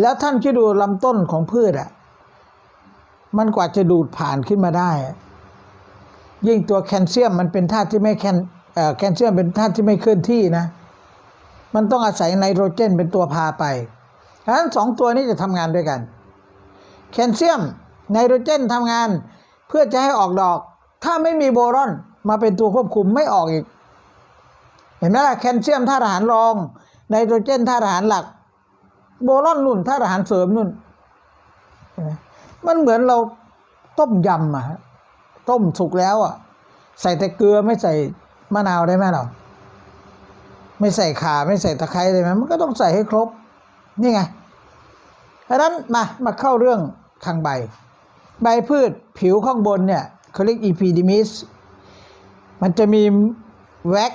แล้วท่านคิดดูลำต้นของพืชอะ มันกว่าจะดูดผ่านขึ้นมาได้ ยิ่งตัวแคลเซียมมันเป็นธาตุที่ไม่แคนเอ่อแคลเซียมเป็นธาตุที่ไม่เคลื่อนที่นะ มันต้องอาศัยไนโตรเจนเป็นตัวพาไปฉะนั้นสองตัวนี้จะทำงานด้วยกัน แคลเซียมไนโตรเจนทำงานเพื่อจะให้ออกดอก ถ้าไม่มีโบรอนมาเป็นตัวควบคุมไม่ออกอีก เห็นไหมล่ะแคลเซียมธาตุอาหารรองไนโตรเจนธาตุอาหารหลัก โบรอนนุ่นธาอาหารเสริมนุ่น มันเหมือนเราต้มยำอะต้มสุกแล้วอะใส่แต่เกลือไม่ใส่มะนาวได้ไหมเราไม่ใส่ข่าไม่ใส่ตะไคร้เลยไหมมันก็ต้องใส่ให้ครบ นี่ไงเพราะฉะนั้นมามาเข้าเรื่องทางใบ ใบพืชผิวข้างบนเนี่ยเขาเรียกอีพีดิมิสมันจะมีแว็ก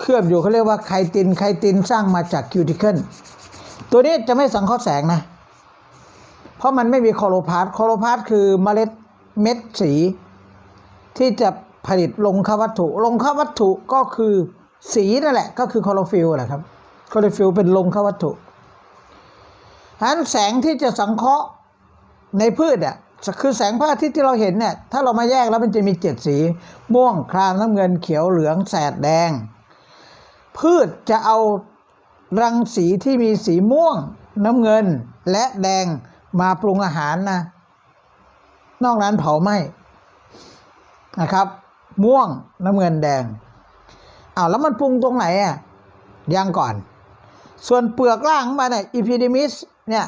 เคลือบอยู่เขาเรียกว่าไคตินไคตินสร้างมาจากคิวติเคิล ตัวนี้จะไม่สังเคราะห์แสงนะ เพราะมันไม่มีคอโลพาสคอโลพาสคือเมล็ดเม็ดสี ที่จะผลิตลงควัตถุ ลงควัตถุก็คือสีนั่นแหละ ก็คือคลอโรฟิลแหละครับคลอโรฟิลเป็นลงควัตถุฉะนั้นแสงที่จะสังเคราะห์ในพืชอะคือแสงพระอาทิตย์ที่เราเห็นเนี่ยถ้าเรามาแยกแล้วมันจะมีเจ็ดสี ม่วงครามน้ำเงินเขียวเหลืองแสดแดง พืชจะเอา รังสีที่มีสีม่วง น้ำเงินและแดงมาปรุงอาหารนะ นอกนั้นเผาไหม้นะครับ ม่วงน้ำเงินแดงอ้าวแล้วมันปรุงตรงไหนอะยังก่อน ส่วนเปลือกล่างมันเนี่ยอีพิดิมิสเนี่ย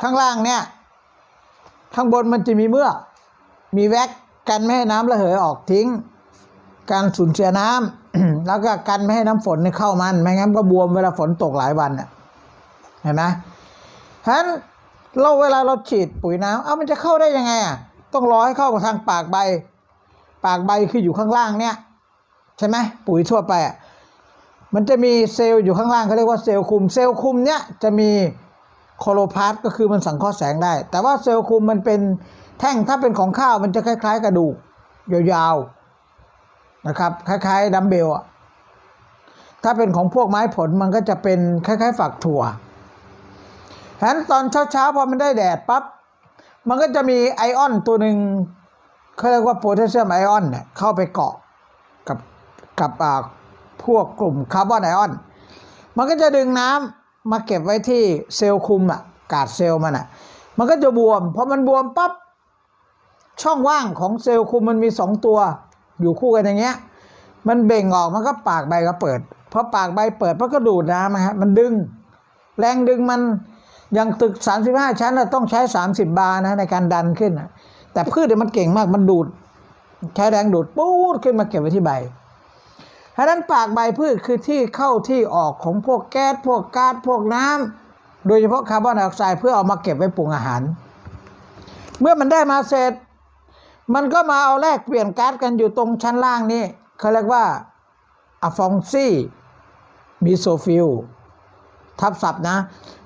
ข้างล่างเนี่ย ข้างบนมันจะมีเมื่อ มีแว็กกันไม่ให้น้ำระเหยออกทิ้ง การสูญเสียน้ำ แล้วก็กันไม่ให้น้ำฝนเนี่ยเข้ามัน ไม่งั้นก็บวมเวลาฝนตกหลายวันเนี่ยเห็นไหมฉะนั้นเราเวลาเราฉีดปุ๋ยน้ำเอ้ามันจะเข้าได้ยังไงอะ ต้องรอให้เข้ากับทางปากใบ ปากใบคืออยู่ข้างล่างเนี่ยใช่ไหมปุ๋ยทั่วไปอะมันจะมีเซลล์อยู่ข้างล่างเขาเรียกว่าเซลล์คุม เซลล์คุมเนี่ยจะมีโคโลพาสก็คือมันสังเคราะห์แสงได้ แต่ว่าเซลล์คุมมันเป็นแท่งถ้าเป็นของข้าวมันจะคล้าย ๆ กระดูกยาวๆนะครับคล้ายๆดัมเบลอะ ถ้าเป็นของพวกไม้ผลมันก็จะเป็นคล้ายๆฝักถั่วฉะนั้นตอนเช้าๆพอมันได้แดดปั๊บมันก็จะมีไอออนตัวหนึ่งเขาเรียกว่าโพแทสเซียมไอออนเนี่ยเข้าไปเกาะกับกับอ่าพวกกลุ่มคาร์บอนไอออน มันก็จะดึงน้ำมาเก็บไว้ที่เซลล์คุมอะกาดเซลล์มันอะมันก็จะบวมพอมันบวมปั๊บช่องว่างของเซลล์คุมมันมีสองตัว อยู่คู่กันอย่างเงี้ย มันเบ่งออกมันก็ปากใบก็เปิด พอปากใบเปิดมันก็ดูดน้ำนะฮะมันดึง แรงดึงมันอย่างตึก 35 ชั้นต้องใช้ 30 บาร์นะในการดันขึ้น แต่พืชเนี่ยมันเก่งมากมันดูด ใช้แรงดูดปูดขึ้นมาเก็บไว้ที่ใบฉะนั้นปากใบพืชคือที่เข้าที่ออกของพวกแก๊สพวกก๊าซพวกน้ำโดยเฉพาะคาร์บอนไดออกไซด์เพื่อเอามาเก็บไว้ปรุงอาหาร เมื่อมันได้มาเสร็จ มันก็มาเอาแลกเปลี่ยนก๊าซกันอยู่ตรงชั้นล่างนี่เขาเรียกว่าอะฟองซี่ มีโซฟิลทับศัพท์นะ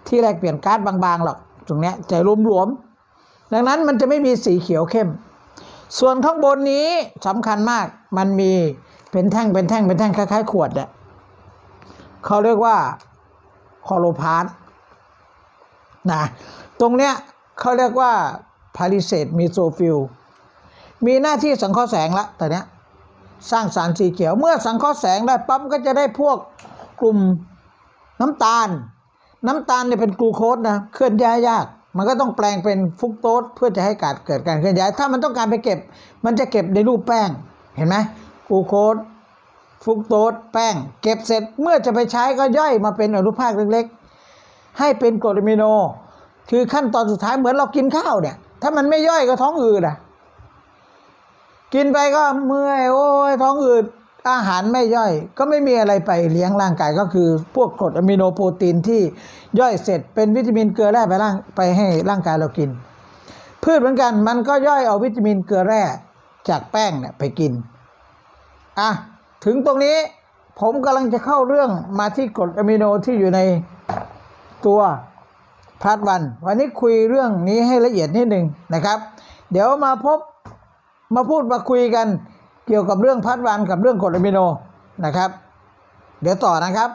ที่แลกเปลี่ยนก๊าซบางๆหรอกตรงเนี้ยใจรวมๆดังนั้นมันจะไม่มีสีเขียวเข้ม ส่วนข้างบนนี้สำคัญมากมันมีเป็นแท่งเป็นแท่งเป็นแท่งคล้ายๆ ขวดเนี่ยเขาเรียกว่าคอโลพาสนะตรงเนี้ยเขาเรียกว่าพาริเซตมีโซฟิลมีหน้าที่สังเคราะห์แสงละแต่เนี้ยสร้างสารสีเขียวเมื่อสังเคราะห์แสงได้ปั๊บก็จะได้พวก กลุ่มน้ำตาล น้ำตาลเนี่ยเป็นกลูโคสนะเคลื่อนย้ายยาก มันก็ต้องแปลงเป็นฟุกโตสเพื่อจะให้การเกิดการเคลื่อนย้าย ถ้ามันต้องการไปเก็บ มันจะเก็บในรูปแป้งเห็นไหมกลูโคสฟุกโตสแป้ง เก็บเสร็จเมื่อจะไปใช้ก็ย่อยมาเป็นอนุภาคเล็กๆ ให้เป็นกรดอะมิโน คือขั้นตอนสุดท้ายเหมือนเรากินข้าวเนี่ย ถ้ามันไม่ย่อยก็ท้องอืดอะกินไปก็เมื่อยโอ้ยท้องอืด อาหารไม่ย่อย ก็ไม่มีอะไรไปเลี้ยงร่างกายก็คือพวกกรดอะมิโนโปรตีนที่ย่อยเสร็จเป็นวิตามินเกลือแร่ไปร่างไปให้ร่างกายเรากิน พืชเหมือนกันมันก็ย่อยเอาวิตามินเกลือแร่จากแป้งเนี่ยไปกินอะถึงตรงนี้ผมกำลังจะเข้าเรื่องมาที่กรดอะมิโนที่อยู่ในตัวพาร์ทวันวันนี้คุยเรื่องนี้ให้ละเอียดนิดหนึ่งนะครับ เดี๋ยวมาพบมาพูดมาคุยกัน เกี่ยวกับเรื่องพัดวันกับเรื่องกรดอะมิโนนะครับ เดี๋ยวต่อนะครับ